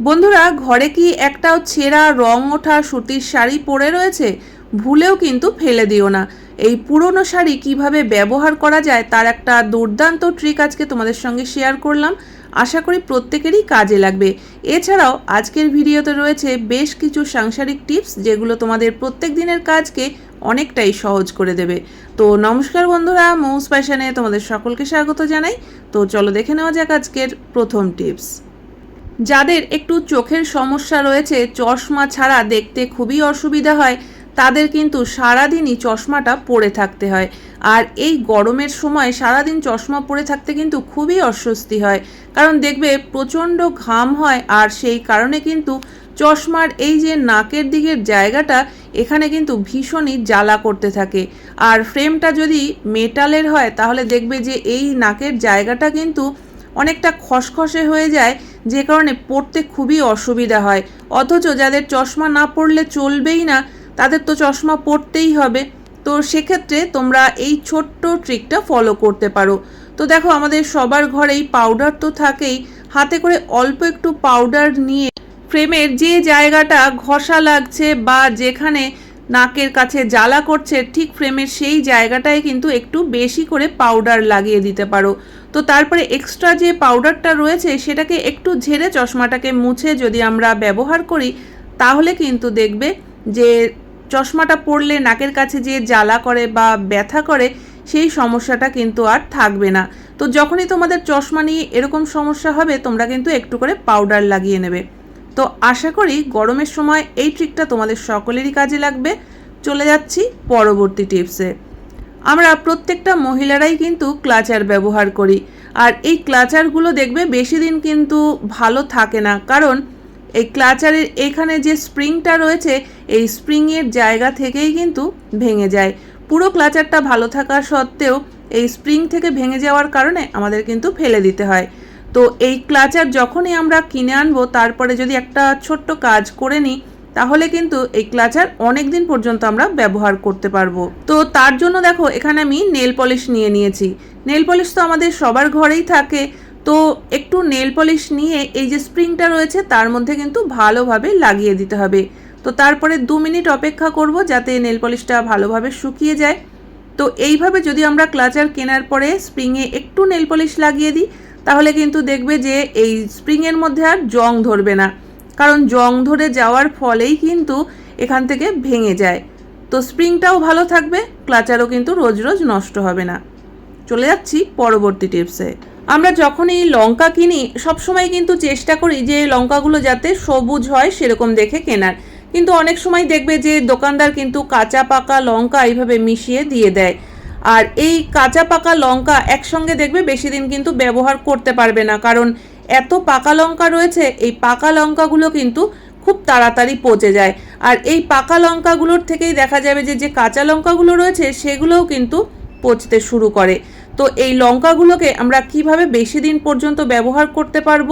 বন্ধুরা, ঘরে কি একটাও ছেঁড়া রং ওঠা সুতির শাড়ি পরে রয়েছে? ভুলেও কিন্তু ফেলে দিও না। এই পুরনো শাড়ি কীভাবে ব্যবহার করা যায় তার একটা দুর্দান্ত ট্রিক আজকে তোমাদের সঙ্গে শেয়ার করলাম। আশা করি প্রত্যেকেরই কাজে লাগবে। এছাড়াও আজকের ভিডিওতে রয়েছে বেশ কিছু সাংসারিক টিপস যেগুলো তোমাদের প্রত্যেক দিনের কাজকে অনেকটাই সহজ করে দেবে। তো নমস্কার বন্ধুরা, মৌস প্যাশনে তোমাদের সকলকে স্বাগত জানাই। তো চলো দেখে নেওয়া যাক আজকের প্রথম টিপস যাদের একটু চোখের সমস্যা রয়েছে, চশমা ছাড়া দেখতে খুবই অসুবিধা হয়, তাদের কিন্তু সারাদিনই চশমাটা পরে থাকতে হয়। আর এই গরমের সময় সারাদিন চশমা পরে থাকতে কিন্তু খুবই অস্বস্তি হয়। কারণ দেখবে প্রচণ্ড ঘাম হয়, আর সেই কারণে কিন্তু চশমার এই যে নাকের দিকের জায়গাটা, এখানে কিন্তু ভীষণই জ্বালা করতে থাকে। আর ফ্রেমটা যদি মেটালের হয়, তাহলে দেখবে যে এই নাকের জায়গাটা কিন্তু অনেকটা খসখসে হয়ে যায় যে কারণে পড়তে খুবই অসুবিধা হয়। অথচ যাদের চশমা না পড়লে চলবেই না, তাদের তো চশমা পড়তেই হবে। তো সেক্ষেত্রে তোমরা এই ছোট্ট ট্রিকটা ফলো করতে পারো। তো দেখো, আমাদের সবার ঘরেই পাউডার তো থাকেই। হাতে করে অল্প একটু পাউডার নিয়ে ফ্রেমের যে জায়গাটা ঘষা লাগছে বা যেখানে নাকের কাছে জ্বালা করছে, ঠিক ফ্রেমের সেই জায়গাটায় কিন্তু একটু বেশি করে পাউডার লাগিয়ে দিতে পারো। তো তারপরে এক্সট্রা যে পাউডারটা রয়েছে, সেটাকে একটু ঝেড়ে চশমাটাকে মুছে যদি আমরা ব্যবহার করি, তাহলে কিন্তু দেখবে যে চশমাটা পরলে নাকের কাছে যে জ্বালা করে বা ব্যথা করে, সেই সমস্যাটা কিন্তু আর থাকবে না। তো যখনই তোমাদের চশমা নিয়ে এরকম সমস্যা হবে, তোমরা কিন্তু একটু করে পাউডার লাগিয়ে নেবে। তো আশা করি গরমের সময় এই ট্রিকটা তোমাদের সকলেরই কাজে লাগবে। চলে যাচ্ছি পরবর্তী টিপসে আমরা প্রত্যেকটা মহিলারাই কিন্তু ক্লাচার ব্যবহার করি। আর এই ক্লাচারগুলো দেখবে বেশি দিন কিন্তু ভালো থাকে না। কারণ এই ক্লাচারের এখানে যে স্প্রিংটা রয়েছে, এই স্প্রিংয়ের জায়গা থেকেই কিন্তু ভেঙে যায়। পুরো ক্লাচারটা ভালো থাকা সত্ত্বেও এই স্প্রিং থেকে ভেঙে যাওয়ার কারণে আমাদের কিন্তু ফেলে দিতে হয়। তো এই ক্লাচার যখনই আমরা কিনে আনব, তারপরে যদি একটা ছোট্ট কাজ করে নিই, তাহলে কিন্তু এই ক্লাচার অনেক দিন পর্যন্ত আমরা ব্যবহার করতে পারব। তো তার জন্য দেখো, এখানে আমি নেল পলিশ নিয়ে নিয়েছি। নেল পলিশ তো আমাদের সবার ঘরেই থাকে। তো একটু নেল পলিশ নিয়ে এই যে স্প্রিংটা রয়েছে, তার মধ্যে কিন্তু ভালোভাবে লাগিয়ে দিতে হবে। তো তারপরে দু মিনিট অপেক্ষা করব যাতে নেল পলিশটা ভালোভাবে শুকিয়ে যায়। তো এইভাবে যদি আমরা ক্লাচার কেনার পরে স্প্রিংয়ে একটু নেল পলিশ লাগিয়ে দিই তাহলে কিন্তু দেখবে যে এই স্প্রিংয়ের মধ্যে আর জং ধরবে না। কারণ জং ধরে যাওয়ার ফলেই কিন্তু এখান থেকে ভেঙে যায়। তো স্প্রিংটাও ভালো থাকবে, ক্লাচারও কিন্তু রোজ রোজ নষ্ট হবে না। চলে যাচ্ছি পরবর্তী টিপসে। আমরা যখনই লঙ্কা কিনি, সবসময় কিন্তু চেষ্টা করি যে লঙ্কাগুলো যাতে সবুজ হয় সেরকম দেখে কেনার। কিন্তু অনেক সময় দেখবে যে দোকানদার কিন্তু কাঁচা পাকা লঙ্কা এইভাবে মিশিয়ে দিয়ে দেয়। আর এই কাঁচা পাকা লঙ্কা একসঙ্গে দেখবে বেশি দিন কিন্তু ব্যবহার করতে পারবে না। কারণ এত পাকা লঙ্কা রয়েছে, এই পাকা লঙ্কাগুলো কিন্তু খুব তাড়াতাড়ি পচে যায়। আর এই পাকা লঙ্কাগুলোর থেকেই দেখা যাবে যে যে কাঁচা লঙ্কাগুলো রয়েছে, সেগুলোও কিন্তু পচতে শুরু করে। তো এই লঙ্কাগুলোকে আমরা কীভাবে বেশি দিন পর্যন্ত ব্যবহার করতে পারব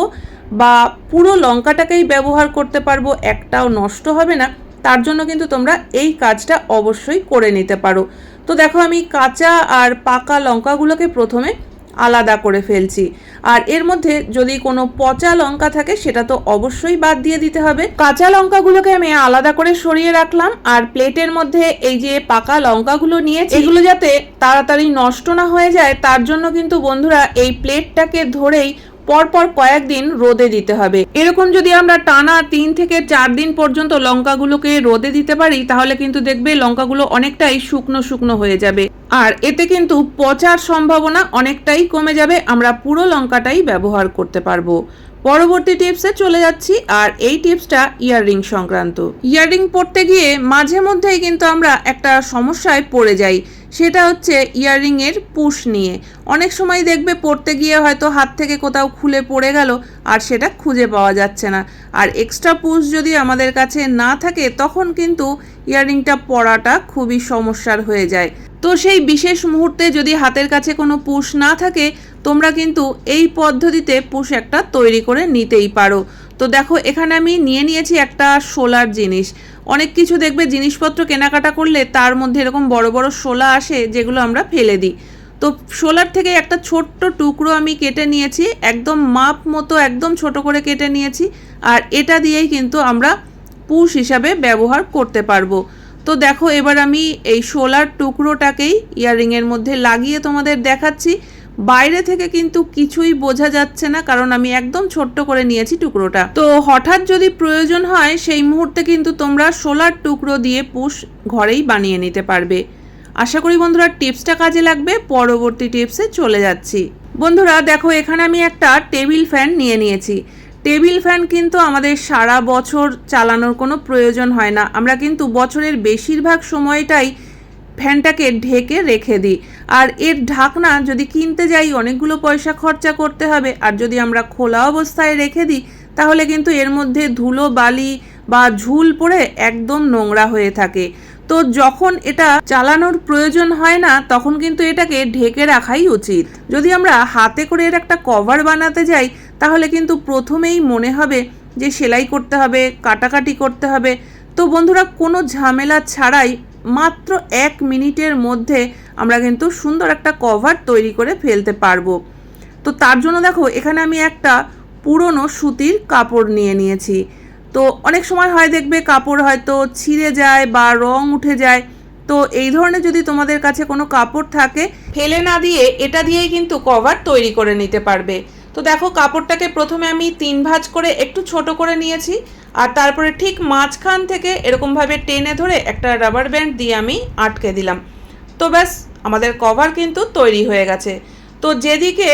বা পুরো লঙ্কাটাকেই ব্যবহার করতে পারব একটাও নষ্ট হবে না, তার জন্য কিন্তু তোমরা এই কাজটা অবশ্যই করে নিতে পারো। তো দেখো আমি কাঁচা আর পাকা লঙ্কাগুলোকে প্রথমে আলাদা করে ফেলছি। আর এর মধ্যে যদি কোনো পচা লঙ্কা থাকে, সেটা তো অবশ্যই বাদ দিয়ে দিতে হবে। কাঁচা লঙ্কাগুলোকে আমি আলাদা করে সরিয়ে রাখলাম, আর প্লেটের মধ্যে এই যে পাকা লঙ্কাগুলো নিয়েছি, এগুলো যাতে তাড়াতাড়ি নষ্ট না হয়ে যায়, তার জন্য কিন্তু বন্ধুরা এই প্লেটটাকে ধরেই পরপর কয়েকদিন রোদে দিতে হবে। এরকম যদি আমরা টানা তিন থেকে চার দিন পর্যন্ত লঙ্কাগুলোকে রোদে দিতে পারি, তাহলে কিন্তু দেখবে লঙ্কাগুলো অনেকটাই শুকনো শুকনো হয়ে যাবে। আর এতে কিন্তু পচার সম্ভাবনা অনেকটাই কমে যাবে, আমরা পুরো লঙ্কাটাই ব্যবহার করতে পারব। পরবর্তী টিপসে চলে যাচ্ছি, আর এই টিপসটা ইয়াররিং সংক্রান্ত। ইয়াররিং পরতে গিয়ে মাঝে মধ্যেই কিন্তু আমরা একটা সমস্যায় পড়ে যাই। সেটা হচ্ছে ইয়াররিংয়ের পুশ নিয়ে। অনেক সময় দেখবে পড়তে গিয়ে হয়তো হাত থেকে কোথাও খুলে পড়ে গেল, আর সেটা খুঁজে পাওয়া যাচ্ছে না। আর এক্সট্রা পুশ যদি আমাদের কাছে না থাকে, তখন কিন্তু ইয়াররিংটা পরাটা খুবই সমস্যার হয়ে যায়। তো সেই বিশেষ মুহূর্তে যদি হাতের কাছে কোনো পুশ না থাকে, তোমরা কিন্তু এই পদ্ধতিতে পুশ একটা তৈরি করে নিতেই পারো। তো দেখো, এখানে আমি নিয়ে নিয়েছি একটা সোলার জিনিস। অনেক কিছু দেখবে, জিনিসপত্র কেনাকাটা করলে তার মধ্যে এরকম বড় বড় শোলা আসে যেগুলো আমরা ফেলে দিই। তো শোলার থেকে একটা ছোট্ট টুকরো আমি কেটে নিয়েছি, একদম মাপ মতো, একদম ছোট করে কেটে নিয়েছি, আর এটা দিয়েই কিন্তু আমরা পুষ হিসাবে ব্যবহার করতে পারব। তো দেখো, এবার আমি এই শোলার টুকরোটাকেই ইয়াররিংয়ের মধ্যে লাগিয়ে তোমাদের দেখাচ্ছি। বাইরে থেকে কিন্তু কিছুই বোঝা যাচ্ছে না, কারণ আমি একদম ছোট্ট করে নিয়েছি টুকরোটা। তো হঠাৎ যদি প্রয়োজন হয়, সেই মুহূর্তে কিন্তু তোমরা সোলার টুকরো দিয়ে পুষ ঘরেই বানিয়ে নিতে পারবে। আশা করি বন্ধুরা টিপসটা কাজে লাগবে, পরবর্তী টিপসে চলে যাচ্ছি। বন্ধুরা দেখো, এখানে আমি একটা টেবিল ফ্যান নিয়ে নিয়েছি। টেবিল ফ্যান কিন্তু আমাদের সারা বছর চালানোর কোনো প্রয়োজন হয় না। আমরা কিন্তু বছরের বেশিরভাগ সময়টাই ফ্যানটাকে ঢেকে রেখে দিই। আর এর ঢাকনা যদি কিনতে যাই, অনেকগুলো পয়সা খরচা করতে হবে। আর যদি আমরা খোলা অবস্থায় রেখে দিই, তাহলে কিন্তু এর মধ্যে ধুলো, বালি বা ঝুল পড়ে একদম নোংরা হয়ে থাকে। তো যখন এটা চালানোর প্রয়োজন হয় না, তখন কিন্তু এটাকে ঢেকে রাখাই উচিত। যদি আমরা হাতে করে এর একটা কভার বানাতে যাই, তাহলে কিন্তু প্রথমেই মনে হবে যে সেলাই করতে হবে, কাটাকাটি করতে হবে। তো বন্ধুরা, কোনো ঝামেলা ছাড়াই মাত্র এক মিনিটের মধ্যে আমরা কিন্তু সুন্দর একটা কভার তৈরি করে ফেলতে পারব। তো তার জন্য দেখো, এখানে আমি একটা পুরনো সুতির কাপড় নিয়ে নিয়েছি। তো অনেক সময় হয় দেখবে কাপড় হয়তো ছিঁড়ে যায় বা রং উঠে যায়। তো এই ধরনের যদি তোমাদের কাছে কোনো কাপড় থাকে, ফেলে না দিয়ে এটা দিয়েই কিন্তু কভার তৈরি করে নিতে পারবে। তো দেখো, কাপড়টাকে প্রথমে আমি তিন ভাঁজ করে একটু ছোট করে নিয়েছি। আর তারপরে ঠিক মাঝখান থেকে এরকমভাবে টেনে ধরে একটা রাবার ব্যান্ড দিয়ে আমি আটকে দিলাম। তো ব্যাস, আমাদের কভার কিন্তু তৈরি হয়ে গেছে। তো যেদিকে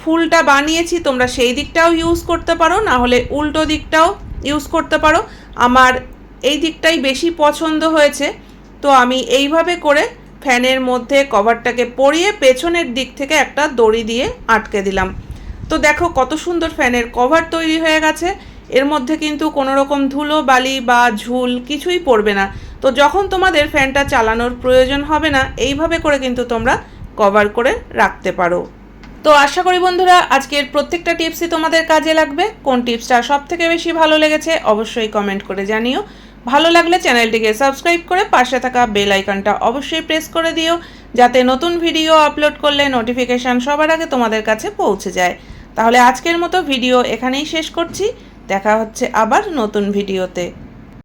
ফুলটা বানিয়েছি, তোমরা সেই দিকটাও ইউজ করতে পারো না হলে উল্টো দিকটাও ইউজ করতে পারো। আমার এই দিকটাই বেশি পছন্দ হয়েছে। তো আমি এইভাবে করে ফ্যানের মধ্যে কভারটাকে পরিয়ে পেছনের দিক থেকে একটা দড়ি দিয়ে আটকে দিলাম। তো দেখো কত সুন্দর ফ্যানের কভার তৈরি হয়ে গেছে। এর মধ্যে কিন্তু কোনো রকম ধুলো, বালি বা ঝুল কিছুই পড়বে না। তো যখন তোমাদের ফ্যানটা চালানোর প্রয়োজন হবে না, এইভাবে করে কিন্তু তোমরা কভার করে রাখতে পারো। তো আশা করি বন্ধুরা, আজকের প্রত্যেকটা টিপসই তোমাদের কাজে লাগবে। কোন টিপসটা সব থেকে বেশি ভালো লেগেছে অবশ্যই কমেন্ট করে জানিও। ভালো লাগলে চ্যানেলটিকে সাবস্ক্রাইব করে পাশে থাকা বেল আইকনটা অবশ্যই প্রেস করে দিও, যাতে নতুন ভিডিও আপলোড করলে নোটিফিকেশান সবার আগে তোমাদের কাছে পৌঁছে যায়। তাহলে আজকের মতো ভিডিও এখানেই শেষ করছি। দেখা হচ্ছে আবার নতুন ভিডিওতে।